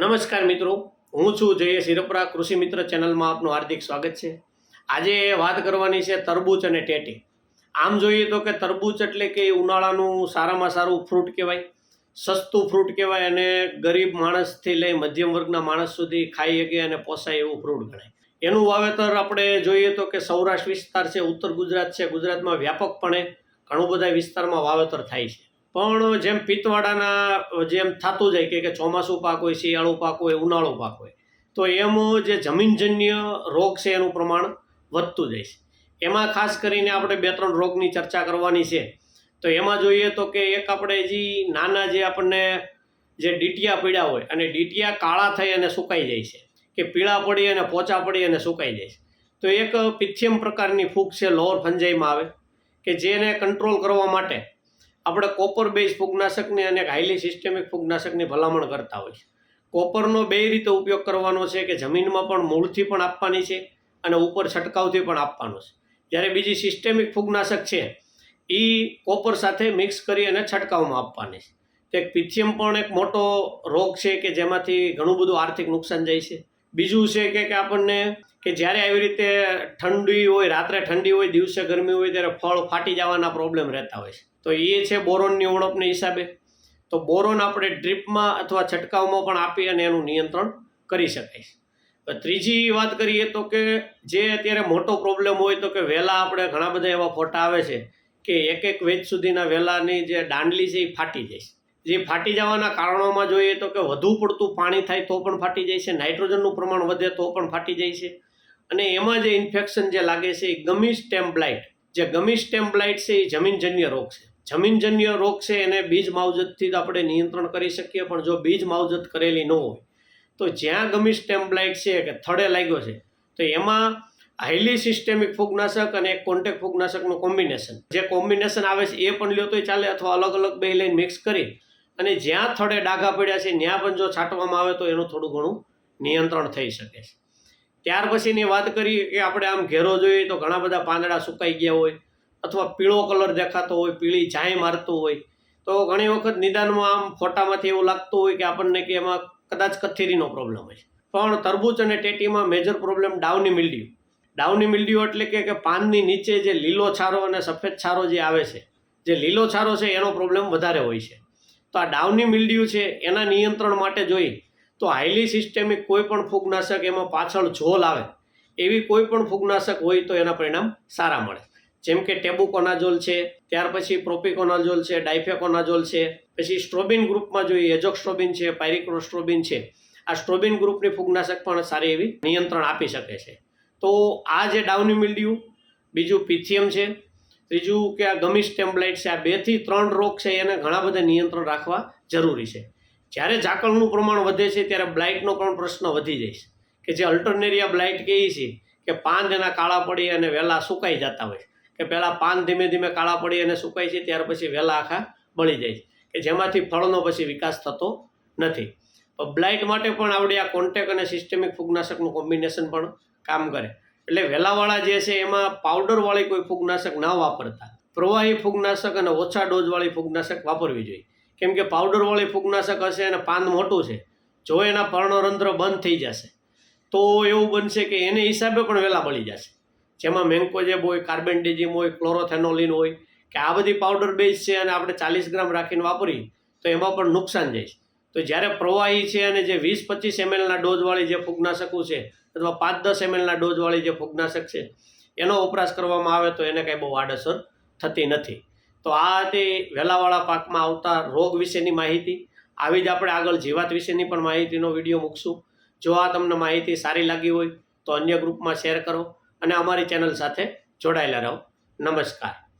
નમસ્કાર મિત્રો. હું છું જય શિરપરા કૃષિ મિત્ર ચેનલમાં આપનું હાર્દિક સ્વાગત છે. આજે વાત કરવાની છે તરબૂચ અને ટેટી. આમ જોઈએ તો કે તરબૂચ એટલે કે ઉનાળાનું સારામાં સારું ફ્રૂટ કહેવાય, સસ્તું ફ્રૂટ કહેવાય અને ગરીબ માણસથી લઈ મધ્યમ વર્ગના માણસ સુધી ખાઈ શકે અને પોસાય એવું ફ્રૂટ ગણાય. એનું વાવેતર આપણે જોઈએ તો કે સૌરાષ્ટ્ર વિસ્તાર છે, ઉત્તર ગુજરાત છે, ગુજરાતમાં વ્યાપકપણે ઘણું બધા વિસ્તારમાં વાવેતર થાય છે. પણ જેમ પિત્તવાડાના જેમ થતું જાય કે ચોમાસું પાક હોય, શિયાળુ પાક હોય, ઉનાળો પાક હોય, તો એમ જે જમીનજન્ય રોગ છે એનું પ્રમાણ વધતું જાય છે. એમાં ખાસ કરીને આપણે બે ત્રણ રોગની ચર્ચા કરવાની છે. તો એમાં જોઈએ તો કે એક આપણે જે નાના જે આપણને જે ડીટિયા પીળા હોય, અને ડીટિયા કાળા થઈ અને સુકાઈ જાય છે, કે પીળા પડી અને પોચા પડી અને સુકાઈ જાય છે. તો એક પિથિયમ પ્રકારની ફૂગ છે લોઅર ફંજાઈમાં આવે, કે જેને કંટ્રોલ કરવા માટે આપણે કોપર બેઝ ફૂગનાશકની અને હાઈલી સિસ્ટેમિક ફૂગનાશકની ભલામણ કરતા હોય છે. કોપરનો બે રીતે ઉપયોગ કરવાનો છે કે જમીનમાં પણ મૂળથી પણ આપવાની છે અને ઉપર છંટકાવથી પણ આપવાનો છે. જ્યારે બીજી સિસ્ટેમિક ફૂગનાશક છે એ કોપર સાથે મિક્સ કરી અને છંટકાવમાં આપવાની છે. એક પિથિયમ પણ એક મોટો રોગ છે કે જેમાંથી ઘણું બધું આર્થિક નુકસાન જાય છે. બીજું છે કે કે આપણને કે જ્યારે આવી રીતે ઠંડી હોય, રાત્રે ઠંડી હોય, દિવસે ગરમી હોય, ત્યારે ફળ ફાટી જવાના પ્રોબ્લેમ રહેતા હોય છે. તો એ છે બોરોનની ઉણપને હિસાબે. તો બોરોન આપણે ડ્રીપમાં અથવા છંટકાવમાં પણ આપી અને એનું નિયંત્રણ કરી શકાય છે. ત્રીજી વાત કરીએ તો કે જે અત્યારે મોટો પ્રોબ્લેમ હોય તો કે વેલા આપણે ઘણા બધા એવા ફોટા આવે છે કે એક એક વેચ સુધીના વેલાની જે દાંડલી છે એ ફાટી જાય છે. જે ફાટી જવાના કારણોમાં જોઈએ તો કે વધુ પડતું પાણી થાય તો પણ ફાટી જાય છે, નાઇટ્રોજનનું પ્રમાણ વધે તો પણ ફાટી જાય છે. અને એમાં જે ઇન્ફેક્શન જે લાગે છે એ ગમી સ્ટેમ બ્લાઇટ જે ગમી સ્ટેમ બ્લાઇટ છે એ જમીનજન્ય રોગ છે. જમીનજન્ય રોગ છે, એને બીજ માવજતથી જ આપણે નિયંત્રણ કરી શકીએ, પણ જો બીજ માવજત કરેલી ન હોય, તો જ્યાં ગમી સ્ટેમ બ્લાઇટ છે કે થડે લાગ્યો છે, તો એમાં હાઈલી સિસ્ટેમિક ફૂગનાશક અને એક કોન્ટેક્ટ ફૂગનાશકનું કોમ્બિનેશન. જે કોમ્બિનેશન આવે છે, એ પણ લ્યો તોય ચાલે, અથવા અલગ અલગ બે લઈને મિક્સ કરી, અને જ્યાં થડે ડાઘા પડ્યા છે ત્યાં પણ જો છાંટવામાં આવે, તો એનું થોડું ઘણું નિયંત્રણ થઈ શકે છે. ત્યાર પછીની વાત કરીએ કે આપણે આમ ઘેરો જોઈએ, તો ઘણા બધા પાંદડા સુકાઈ ગયા હોય અથવા પીળો કલર દેખાતો હોય, પીળી ચાય મારતું હોય, તો ઘણી વખત નિદાનમાં આમ ફોટામાંથી એવું લાગતું હોય કે આપણને કે એમાં કદાચ કથેરીનો પ્રોબ્લેમ હોય પણ તરબૂચ અને ટેટીમાં મેજર પ્રોબ્લેમ ડાઉની મિલ્ડ્યુ ડાઉની મિલ્ડ્યુ એટલે કે કે પાનની નીચે જે લીલો છારો અને સફેદ છારો જે આવે છે, જે લીલો છારો છે એનો પ્રોબ્લેમ વધારે હોય છે. તો આ ડાઉની મિલ્ડ્યુ છે, એના નિયંત્રણ માટે જોઈ, તો હાઈલી સિસ્ટેમિક કોઈ પણ ફૂગનાશક એમાં પાછળ ઝોલ આવે, એવી કોઈ પણ ફૂગનાશક હોય તો એના પરિણામ સારા મળે. જેમ કે ટેબુકોનાઝોલ છે, ત્યાર પછી પ્રોપિકોનાઝોલ છે, ડાયફેકોનાઝોલ છે, પછી સ્ટ્રોબિન ગ્રુપમાં જોઈએ, એજોક્સ્ટ્રોબિન છે, પાયરિક્રોસ્ટ્રોબિન છે. આ સ્ટ્રોબિન ગ્રુપની ફૂગનાશક પણ સારી એવી નિયંત્રણ આપી શકે છે. તો આ જે ડાઉની મિલ્ડ્યુ બીજું પિથિયમ છે, ત્રીજું કે આ ગમી સ્ટેમ્બલાઇટ છે, આ બેથી ત્રણ રોગ છે, એને ઘણા બધા નિયંત્રણ રાખવા જરૂરી છે. જ્યારે ઝાકળનું પ્રમાણ વધે છે, ત્યારે બ્લાઇટનો પણ પ્રશ્ન વધી જાય છે. કે જે અલ્ટરનેરિયા બ્લાઇટ કહે છે, કે પાન એના કાળા પડી અને વહેલા સુકાઈ જતા હોય કે પહેલાં પાન ધીમે ધીમે કાળા પડી અને સુકાય છે, ત્યાર પછી વહેલા આખા બળી જાય છે. કે જેમાંથી ફળનો પછી વિકાસ થતો નથી. બ્લાઇટ માટે પણ આવડે આ કોન્ટેક અને સિસ્ટેમિક ફૂગનાશકનું કોમ્બિનેશન પણ કામ કરે. એટલે વેલાવાળા જે છે, એમાં પાવડરવાળી કોઈ ફૂગનાશક ના વાપરતા. પ્રવાહી ફૂગનાશક અને ઓછા ડોઝવાળી ફૂગનાશક વાપરવી જોઈએ. કેમ કે પાવડરવાળી ફૂગનાશક હશે અને પાન મોટું છે, જો એના પર્ણરંધ્ર બંધ થઈ જશે, તો એવું બનશે કે એને હિસાબે પણ વહેલા બળી જશે. જેમાં મેન્કોજેબ હોય કાર્બેન્ડિઝિમ હોય, ક્લોરોથેનોલિન હોય, કે આ બધી પાવડર બેઝ છે અને આપણે ચાલીસ ગ્રામ રાખીને વાપરીએ તો એમાં પણ નુકસાન જાય તો જ્યારે પ્રવાહી છે અને જે વીસ પચીસ એમએલના ડોઝવાળી જે ફૂગનાશકો છે, અથવા પાંચ દસ એમએલના ડોઝવાળી જે ફૂગનાશક છે, એનો વપરાશ કરવામાં આવે તો એને કાંઈ બહુ આડઅસર થતી નથી. તો આ તે વેલાવાળા પાકમાં આવતા રોગ વિશેની માહિતી, આવી જ આપણે આગળ જીવાત વિશેની પણ માહિતીનો વીડિયો મૂકશું. જો આ તમને માહિતી સારી લાગી હોય, તો અન્ય ગ્રુપમાં શેર કરો. અને અમારી ચેનલ સાથે જોડાયેલા રહો. નમસ્કાર.